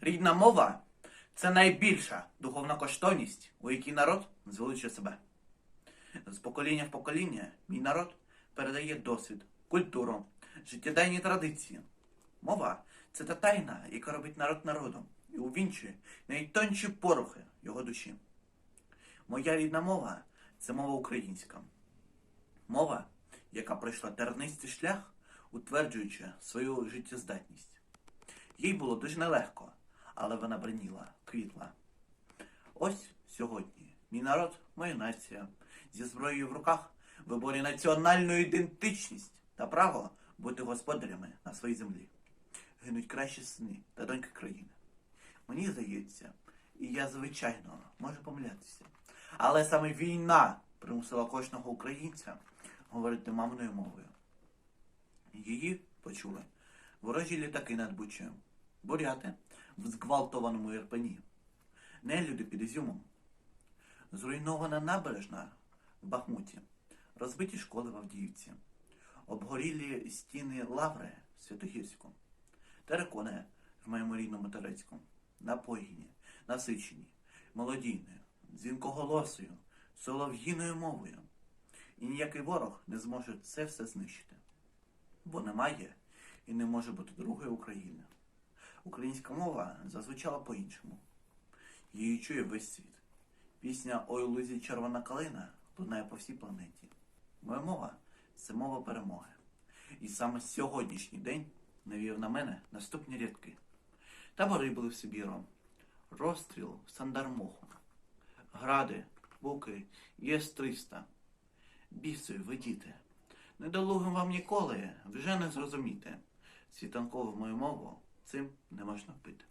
Рідна мова це найбільша духовна коштовність, у якій народ звеличує себе. З покоління в покоління мій народ передає досвід, культуру, життєдайні традиції. Мова це та тайна, яка робить народ народом і увінчує найтонші порухи його душі. Моя рідна мова це мова українська. Мова, яка пройшла тернистий шлях, утверджуючи свою життєздатність. Їй було дуже нелегко, але вона бриніла, квітла. Ось сьогодні мій народ, моя нація, зі зброєю в руках виборює національну ідентичність та право бути господарями на своїй землі. Гинуть кращі сини та доньки країни. Мені здається, і я, звичайно, можу помилятися. Але саме війна примусила кожного українця говорити мамною мовою. Її почули ворожі літаки над Бучею, буряти в зґвалтованому Ірпені, нелюди під Ізюмом, зруйнована набережна в Бахмуті, розбиті школи в Авдіївці, обгорілі стіни Лаври в Святогірську, терекони в моєму рідному Терецьку, напоїні, насичені, молодійною, дзвінкоголосою, солов'їною мовою. І ніякий ворог не зможе це все знищити. Бо немає і не може бути другої України. Українська мова зазвучала по-іншому. Її чує весь світ. Пісня «Ой лузі червона калина лунає по всій планеті. Моя мова це мова перемоги. І саме сьогоднішній день навів на мене наступні рядки. Табори були в Сибіру, розстріл Сандармоху, гради, буки, ЄС-300. Бісою ви діти. Недолугим вам ніколи вже не зрозуміти. Світанкову мою мову цим не можна пити.